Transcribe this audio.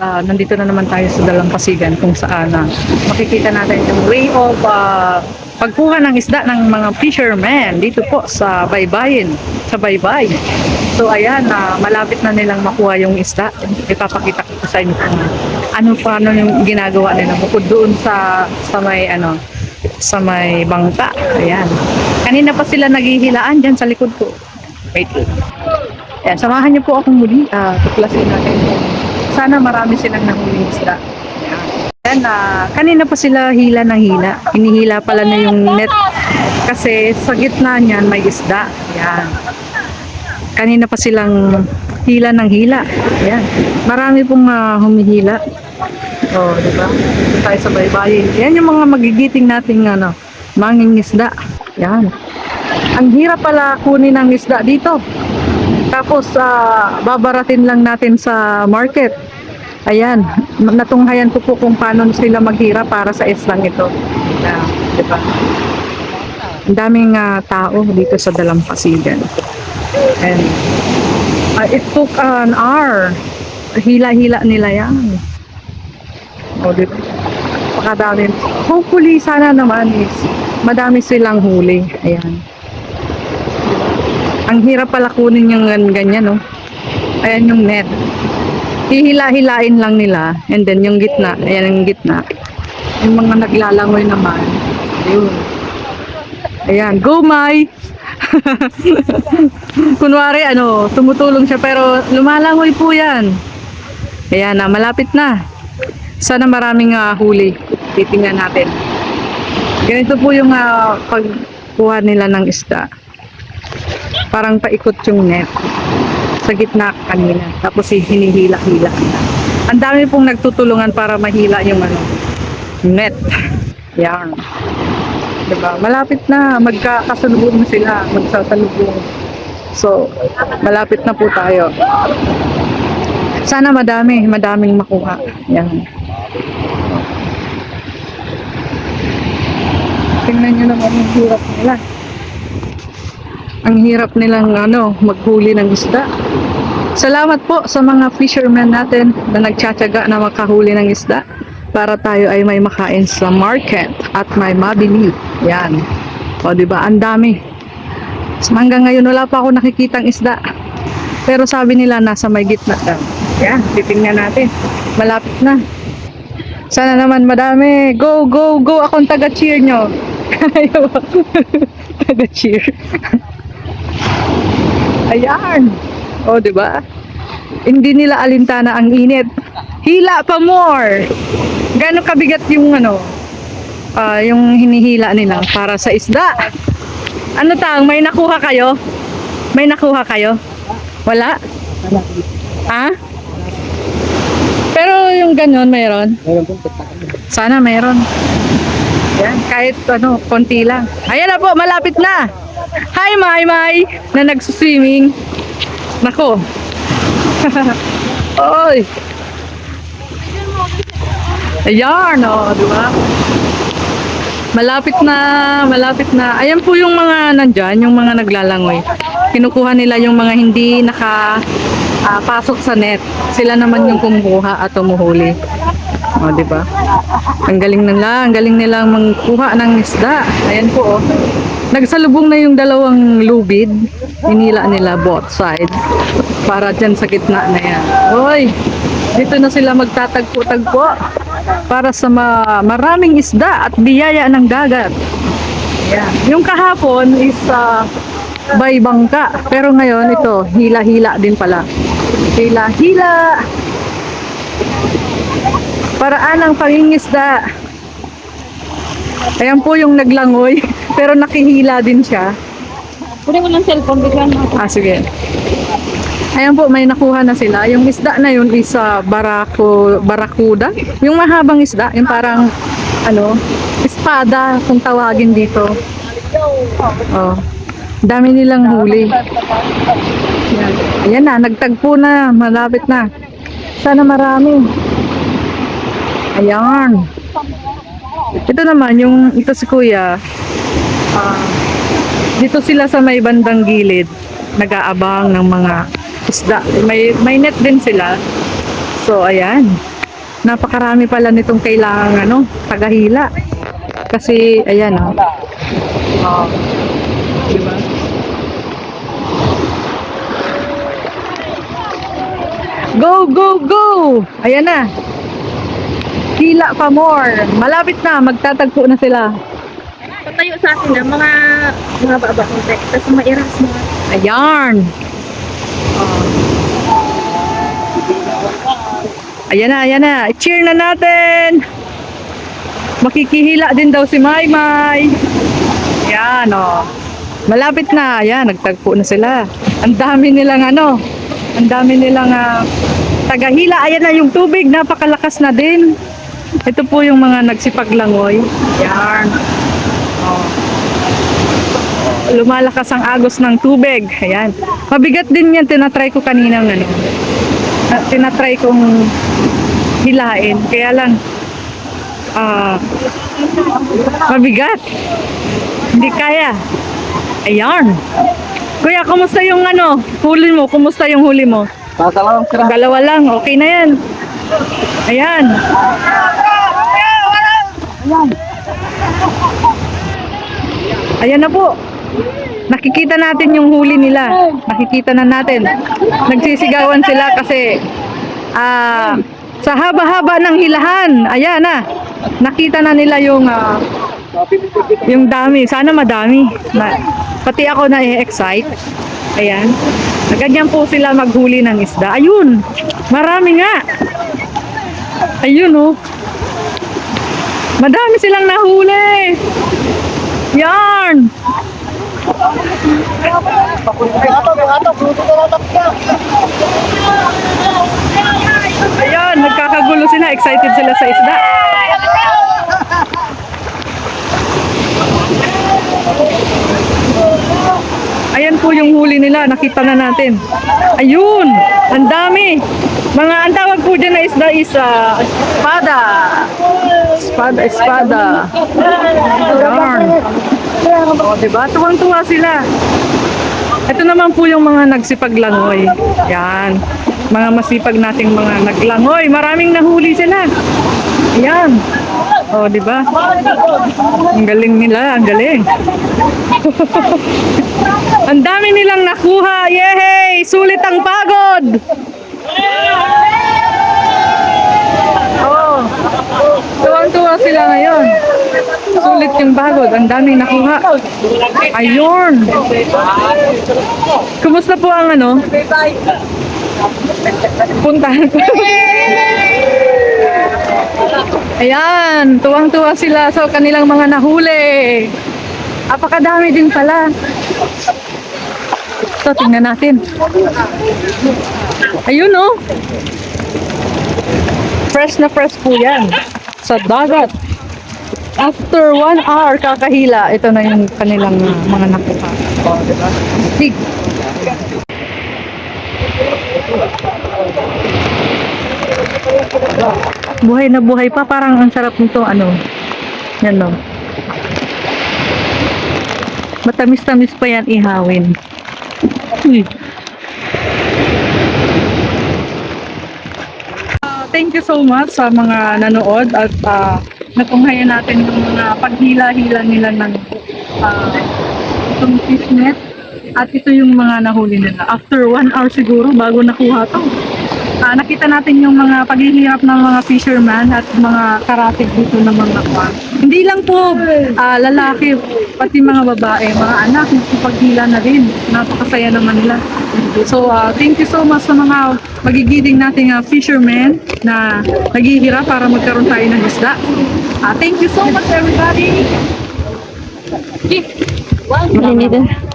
Ah, nandito na naman tayo sa Dalampasigan kung saan ah, makikita natin yung way of ah, pagkuha ng isda ng mga fishermen dito po sa Baybayin, sa Baybay. So ayan, ah, malapit na nilang makuha yung isda. Ipapakita ko sa inyo kung ano pa ano yung ginagawa nila bukod doon sa sa may ano sa may bangka. Ayan. Kanina pa sila naghihilaan dyan sa likod ko. Wait. Ayan, samahan niyo po akong muli. Uh, tuklasin natin sana marami silang nahuling isda. Ayan. Ah, kanina pa sila hila ng hila. Hinihila pala na yung net kasi sa gitna niyan may isda. Ayan. Kanina pa silang hila ng hila. Ayan. Marami pong ah, humihila. Oh, di ba? Tayo sa baybayin. Yan yung mga magigiting nating ano, manging isda. Yan. Ang hirap pala kunin ang isda dito. Tapos ah, babaratin lang natin sa market. Ayan, natunghayan ko po kung paano sila maghirap para sa islang ito. Yeah, di ba? Ang daming ah, tao dito sa Dalampasigan. And ah, it took an hour. Hila-hila nila yan. O, di? Pakadami. Hopefully, sana naman is madami silang huli. Ayan. Ang hirap pala kunin yung gan- ganyan, no? Ayan yung net. Hihila-hilain lang nila. And then yung gitna, ayan yung gitna. Yung mga naglalangoy naman. Ayun. Ayan, go Mai! Kunwari, ano, tumutulong siya pero lumalangoy po yan. Ayan na, malapit na. Sana maraming ah, huli. Titingnan natin. Ganito po yung ah, pagkuha nila ng isda. Parang paikot yung net. Sa gitna kanina. Tapos hinihila-hila. Ang dami pong nagtutulungan para mahila yung ano, net. Yan. Diba? Malapit na. Magkakasalubong sila. Magsasalubong. So, malapit na po tayo. Sana madami, madaming makuha. Yan. Tingnan nyo naman yung hirap nila. Ang hirap nilang ano, maghuli ng isda. Salamat po sa mga fishermen natin na nagtsatsaga na makahuli ng isda para tayo ay may makain sa market at may mabili. Yan. O, di ba? Ang dami. Hanggang ngayon wala pa ako nakikitang isda. Pero sabi nila nasa may gitna daw. Yan, titingnan natin. Malapit na. Sana naman madami. Go, go, go. Akong taga-cheer nyo. Ayaw. taga-cheer. Ayan. O, di ba? Hindi nila alintana ang init. Hila pa more. Gano'ng kabigat yung ano, ah, yung hinihila nila para sa isda. Ano tang, may nakuha kayo? May nakuha kayo? Wala? Ha? Pero yung ganyan, mayroon? Pong pitaan. Sana mayroon. Yan, kahit ano, konti lang. Ayan na po, malapit na. Hi, Mai Mai, na nagsuswimming. Nako. Oy. Ayan, oh, di ba? Malapit na, malapit na. Ayan po yung mga nandyan, yung mga naglalangoy. Kinukuha nila yung mga hindi naka ah, pasok sa net. Sila naman yung kumuha at tumuhuli. O, di ba? Ang galing nila, ang galing nilang mangkuha ng isda. Ayan po, oh. Nagsalubong na yung dalawang lubid. Hinila nila both side. Para dyan sa gitna na yan. Hoy! Dito na sila magtatagpo-tagpo. Para sa ma- maraming isda at biyaya ng dagat. Ayan. Yung kahapon is uh, by bangka. Pero ngayon ito, hila-hila din pala. Hila-hila! Paraan ng pangingisda. Ayan po yung naglangoy, pero nakihila din siya. Kunin mo ng cellphone, bigyan mo. Ah, sige. Ayan po, may nakuha na sila. Yung isda na yun is uh, barako, barakuda. Yung mahabang isda, yung parang, ano, espada kung tawagin dito. Oh. Dami nilang huli. Ayan. Ayan na, nagtagpo na, malapit na. Sana marami. Ayan. Ito naman, yung ito si Kuya, dito sila sa may bandang gilid, nag-aabang ng mga isda. May, may net din sila. So, ayan. Napakarami pala nitong kailangan, ano, tagahila. Kasi, ayan, oh. Oh. Diba? Go, go, go! Ayan na. Hila pa more. Malapit na, magtatagpo na sila. Patayo sa akin na mga mga baba konti. Tapos mairas mo. Ayan. Ayan na, ayan na. Cheer na natin. Makikihila din daw si Maymay. Ayan, oh. Malapit na. Ayan, nagtagpo na sila. Ang dami nilang ano, ang dami nilang ah, tagahila. Ayan na yung tubig, napakalakas na din. Ito po yung mga nagsipaglangoy. Ayan. Lumalakas ang agos ng tubig. Ayan. Mabigat din yan. Tinatry ko kanina ng ano. na- Tinatry kong hilain. Kaya lang, ah, mabigat. Hindi kaya. Ayan. Kuya, kumusta yung ano, huli mo? Kumusta yung huli mo? Tatalawang sira. Dalawa lang, okay na yan. Ayan. Ayan na po. Nakikita natin yung huli nila. Nakikita na natin. Nagsisigawan sila kasi ah sa haba-haba ng hilahan. Ayan na. Nakita na nila yung ah, yung dami. Sana madami. Ma- pati ako na excite Ayan. Na Ganyan po sila maghuli ng isda. Ayun. Marami nga. Ayun oh. Madami silang nahuli. Yarn. Ayan, nagkakagulo sila. Excited sila sa isda. Ayan po yung huli nila. Nakita na natin. Ayun! Ang dami! Mga ang tawag po dyan na isda is ah, espada. Espada, espada. Yarn. O, diba? Tuwang-tuwa sila. Ito naman po yung mga nagsipaglangoy. Yan. Mga masipag nating mga naglangoy. Maraming nahuli sila. Yan. O, di ba? Ang galing nila, ang galing. ang dami nilang nakuha. Yehey! Sulit ang pagod. Oh. Tuwang-tuwa sila ngayon. Sulit yung bagod. Ang daming nakuha. Ayun. Kumusta po ang ano? Puntahan ko. Ayan, tuwang-tuwa sila sa kanilang mga nahuli. Apakadami din pala. Ito, tingnan natin. Ayun oh. Fresh na fresh po yan. Sa dagat. After one hour kakahila, ito na yung kanilang mga nakuha. O, diba? Sig. Buhay na buhay pa. Parang ang sarap nito. Ano? Yan no. Matamis-tamis pa yan ihawin. Uy. Thank you so much sa mga nanood at uh, natunghayan natin yung mga paghila-hila nila ng uh, itong fishnet at ito yung mga nahuli nila. After one hour siguro bago nakuha to. Ah, nakita natin yung mga paghihirap ng mga fisherman at mga karatig dito ng mga kwan. Hindi lang po ah, lalaki, pati mga babae, mga anak, paghila na rin. Napakasaya naman nila. So, ah, thank you so much sa mga magigiling nating ah, fishermen na naghihirap para magkaroon tayo ng isda. Ah, thank you so much everybody. Mahinit din.